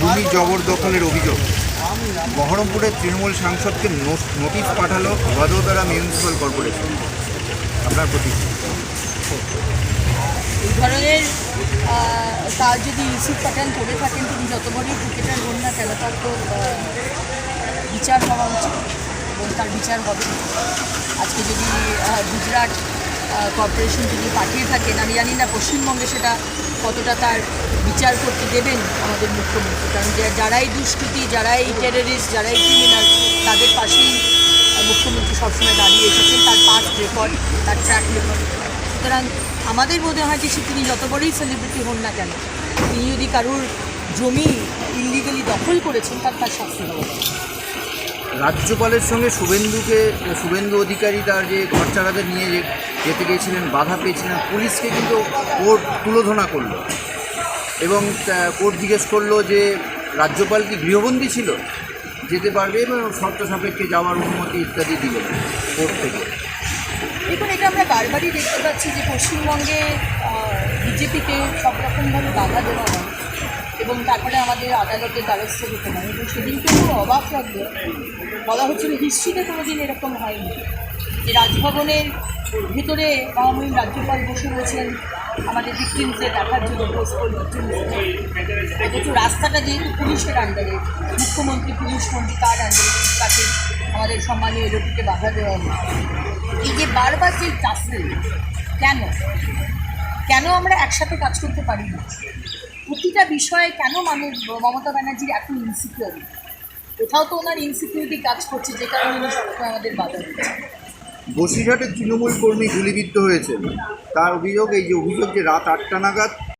জমি জবরদখলের অভিযোগ। বহরমপুরের তৃণমূল সাংসদকে নোটিশ পাঠালো ভাদোদারা মিউনিসিপ্যাল কর্পোরেশন। আপনার প্রতি এই ধরনের কাজ যদি ইউসুফ পাঠান, করে থাকেন, তিনি যত বড়ই ক্রিকেটার হন না কেন, তার তো বিচার হওয়া উচিত এবং তার বিচার হবে। আজকে যদি গুজরাট কর্পোরেশন যদি পাঠিয়ে থাকেন, আমি জানি না পশ্চিমবঙ্গে সেটা কতটা তার বিচার করতে দেবেন আমাদের মুখ্যমন্ত্রী? কারণ যারাই দুষ্কৃতি, যারাই টেররিস্ট যারাই ক্রিমিনাল তাদের পাশেই মুখ্যমন্ত্রী সবসময় দাঁড়িয়ে এসেছেন। তার পাস্ট রেকর্ড তার ট্র্যাক রেকর্ড সুতরাং আমাদের মনে হয় যে তিনি যত বড়ই সেলিব্রিটি হন না কেন, তিনি যদি কারুর জমি ইলিগালি দখল করেছেন, তার তার শাস্তি। রাজ্যপালের সঙ্গে শুভেন্দুকে, শুভেন্দু অধিকারী তার যে ঘর ঘরচারাদের নিয়ে যেতে গিয়েছিলেন বাধা পেয়েছিলেন, পুলিশকে কিন্তু কোর্ট তুলোধনা করল। এবং কোর্ট জিজ্ঞেস করল যে, রাজ্যপাল কি গৃহবন্দী ছিল? যেতে পারবে এবং শর্ত সাপেক্ষে যাওয়ার অনুমতি ইত্যাদি দিল কোর্ট থেকে। দেখুন, এটা আমরা বারবারই দেখতে পাচ্ছি যে পশ্চিমবঙ্গে বিজেপিকে সব রকমভাবে বাধা দেওয়া হয়। এবং তারপরে আমাদের আদালতের দ্বারস্থ হতে হয়। এবং সেদিনকে খুব অবাক লাগল বলা হচ্ছিল হিস্ট্রিতে কোনোদিন এরকম হয়নি। যে রাজভবনের ভিতরে মহামহিম রাজ্যপাল বসে রয়েছেন, আমাদের ভিক্টিমসদের দেখার জন্য অথচ রাস্তাটা যেহেতু পুলিশের আন্ডারে মুখ্যমন্ত্রী, পুলিশ মন্ত্রী, তার আন্ডারে তাকে আমাদের সম্মানীয় রোগীকে বাধা দেওয়া হয় এই যে বারবার যে টাসেল কেন? কেন আমরা একসাথে কাজ করতে পারি না? প্রতিটা বিষয়ে কেন মানুষ মমতা ব্যানার্জির এখন ইনসিকিউরিটি কোথাও তো ওনার ইনসিকিউরিটি কাজ করছে, যে কারণে উনি সবসময় আমাদের বাধা দিচ্ছে বসিরহাটের তৃণমূল কর্মী গুলিবিদ্ধ হয়েছেন। তার অভিযোগ এই যে অভিযোগ যে রাত আটটা নাগাদ